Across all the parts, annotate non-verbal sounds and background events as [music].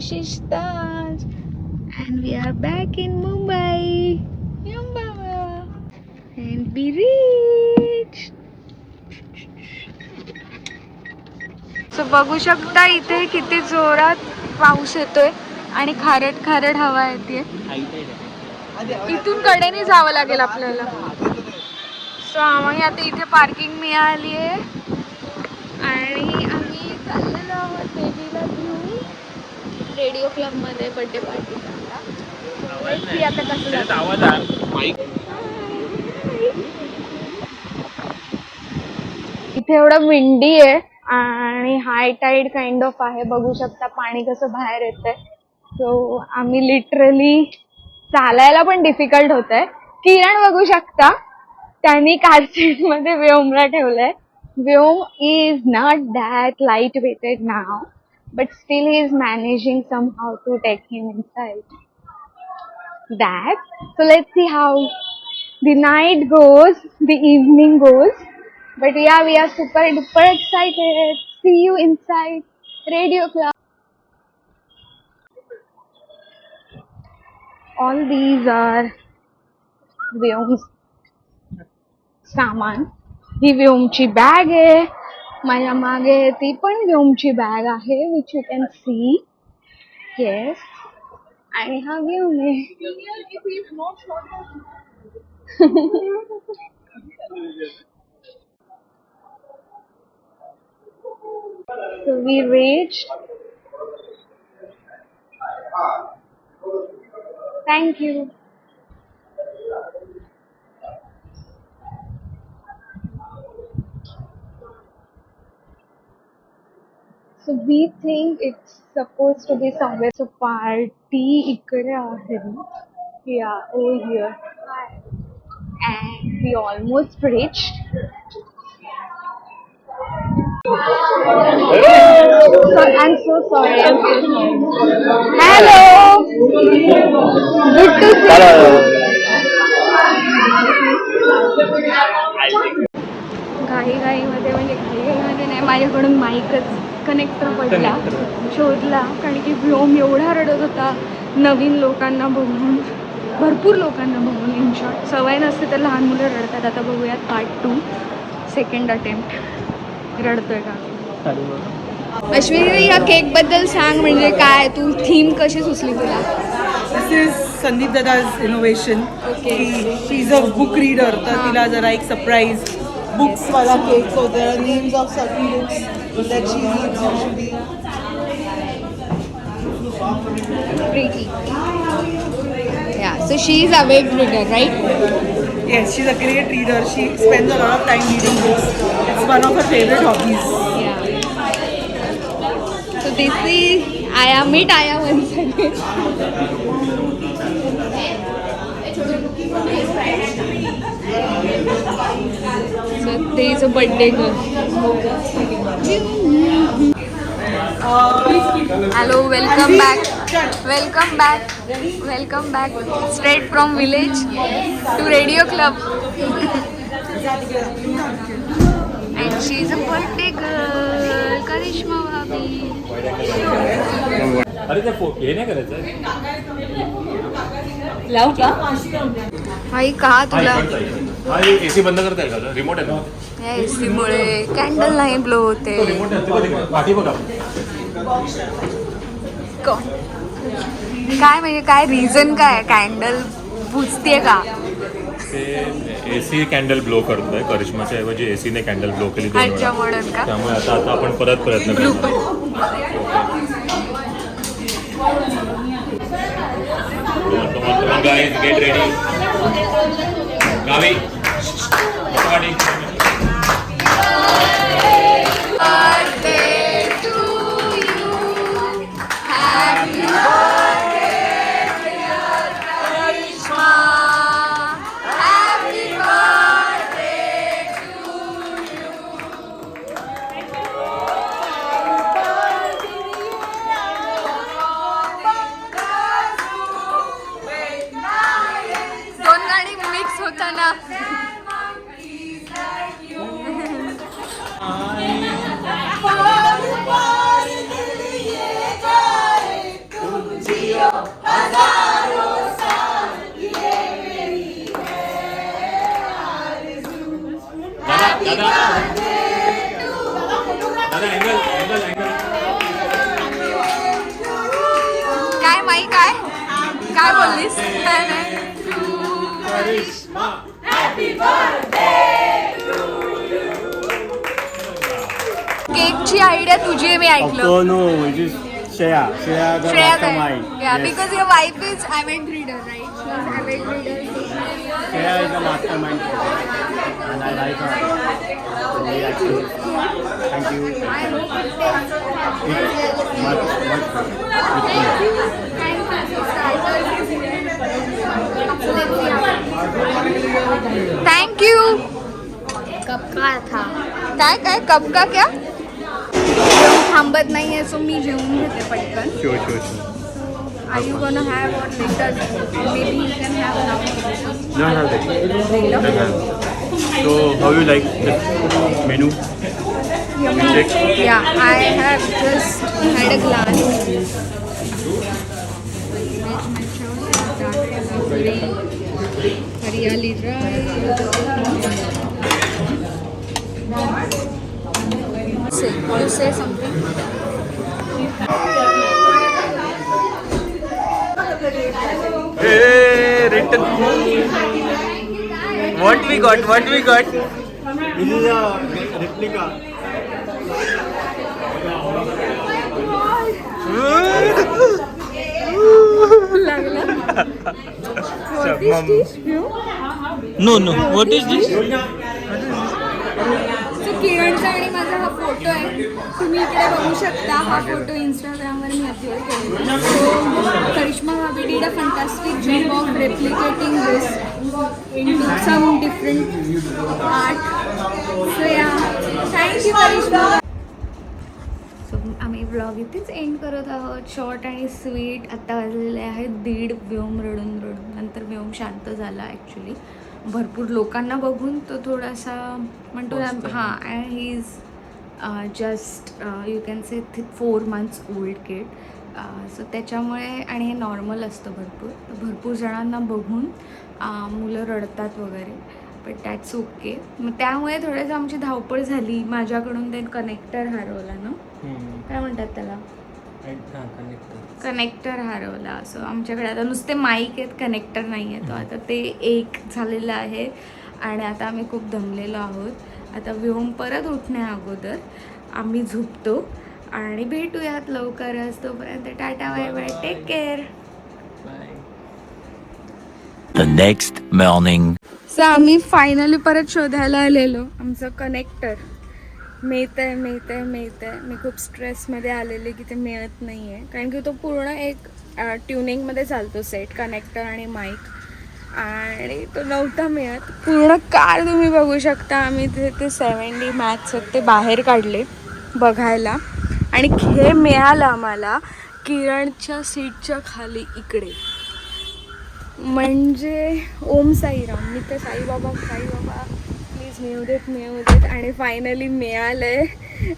विशेषता and we are back in Mumbai. Yum, And we reached. So बघू शकता इथे किती जोरात पाऊस येतोय आणि खारट खारट हवा येते इथून कडेने जावं लागेल आपल्याला सो आम्ही आता इथे पार्किंग मिळाली आहे आणि आम्ही चाललेलो आहोत बेबीला घेऊन रेडिओ क्लबमध्ये बड्डे पार्टी आता कसं. इथे एवढं विंडी आहे आणि हाय टाईड काइंड ऑफ आहे. बघू शकता पाणी कसं बाहेर येतंय. सो आम्ही लिटरली चालायला पण डिफिकल्ट होत आहे किरण बघू शकता त्यांनी कार सीटमध्ये व्योमला ठेवलंय. Vyom is not that light weighted now But still he is managing somehow to take him inside that. So let's see how the night goes, the evening goes. But yeah, we are super duper excited. See you inside Radio Club. All these are Vyom's सामान ही व्योमची bag आहे माझ्या मागे ती पण व्योमची bag आहे which you can see yes आणि हा व्योम आहे [laughs] So we reached. Thank you. So we think it's supposed to be somewhere. So party इकडे आहे. Yeah, over here. And we almost reached. So, I'm so sorry. I'm so sorry. Hello. Good to see you. घाई घाईमध्ये म्हणजे घाई घाईमध्ये नाही माझ्याकडून माईकच connector पडला. शोधला. कारण की व्योम एवढा रडत होता. नवीन लोकांना बघून भरपूर लोकांना बघून इन शॉर्ट सवय नसते तर लहान मुलं रडतात. आता बघूयात पार्ट टू सेकंड अटेम्प्ट रडतोय का? अश्विनी या केकबद्दल सांग. म्हणजे काय? तू थीम कशी सुचली तुला? This is Sandeep Dada's innovation. She is a book reader तर. तिला जरा एक surprise books wala cake. So there are names of certain books that she reads usually. Pretty. Yeah, so she is a great reader, right? Yes, she's a great reader. She spends a lot of time reading books. It's one of her favorite hobbies. Yeah. So this is Aya, meet Aya once again. There is a birthday girl. Hello, welcome back. Welcome back. Welcome back. Straight from village to Radio Club. And she is a birthday girl, Karishma Bhabhi. अरे ते हे नाही करायचं लाव का आई का तुला हा एसी बंद करता येईल का? रिमोट आहे या मुळे कॅन्डल नाही ब्लो होते. तो रिमोट आहे तो तिकडे. पाठी बघा. क- काय म्हणजे काय रिझन काय? कॅन्डल बुजते का? ते एसी कॅन्डल ब्लो करतोय. करिश्माच्या ऐवजी एसीने कॅन्डल ब्लो केली दोन आजच्या वेळा. म्हणून का? त्यामुळे आता आता आपण परत प्रयत्न करू गेट रेडी गावी. गाडी. दोन काय माई काय काय बोललीस केकची आयडिया तुझी मी ऐकलं Oh. Shreya the Shreya mastermind. Yeah, Yes. because your wife is avid reader, right? She you. I hope it tastes It's much, much good. Thank you cup का था काय काय कप का क्या थांबत नाहीये सो मी जेवून घेते पटकन. Are you gonna have or later? Maybe you can have an application. No, no, no. So, how you like the menu? Yeah, I have just had a glance. Hariyali rice. Say, say something. Hey, written. What we got? What we got? This is a replica. What is this view? No, no. What is this? किरणचा आणि माझा हा photo आहे. तुम्ही इकडे बघू शकता हा photo इंस्टाग्रामवर मी अपलोड केलेला so Karishma have did a fantastic job of replicating this in some different art so या thank करिश्मा. सो आम्ही ब्लॉग इथेच एंड करत आहोत. शॉर्ट आणि स्वीट आत्ता वाजलेले आहेत दीड. व्योम रडून रडून. नंतर व्योम शांत झाला ॲक्च्युली भरपूर लोकांना बघून तो थोडासा म्हणतो ना हां and he is just you can say four months old kid so त्याच्यामुळे आणि हे नॉर्मल असतं भरपूर. भरपूर जणांना बघून अं, मुलं रडतात वगैरे. बट दॅट्स ओके मग त्यामुळे थोडंसं आमची धावपळ झाली. माझ्याकडून ते कनेक्टर हरवला ना. काय म्हणतात त्याला? कनेक्टर हरवला. असं आमच्याकडे आता नुसते माईक आहेत कनेक्टर नाही आहे तो आता ते एक झालेलं आहे. आणि आता आम्ही खूप दमलेलो आहोत. आता व्योम परत उठण्या अगोदर आम्ही झोपतो. आणि भेटूयात लवकरच. तोपर्यंत tata bye bye. Take care The next morning. So आम्ही फायनली परत शोधायला आलेलो. आमचं कनेक्टर मिळतंय आहे मिळतंय. आहे आहे मी खूप स्ट्रेसमध्ये आलेले की ते मिळत नाही आहे कारण की तो पूर्ण एक ट्युनिंगमध्ये चालतो सेट कनेक्टर आणि माईक आणि तो नव्हता मिळत. पूर्ण कार तुम्ही बघू शकता आम्ही तिथे ते सेवन डी मॅथ्स ते बाहेर काढले बघायला. आणि हे मिळालं आम्हाला किरणच्या सीटच्या खाली इकडे. म्हणजे ओम साईराम. मी तर साईबाबा साईबाबा. मिळू देत मिळू देत आणि फायनली मिळालंय.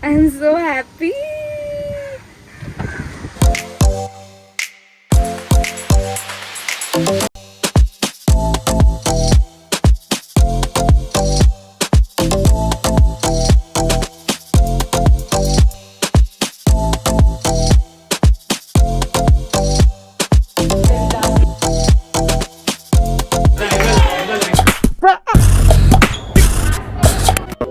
I am so happy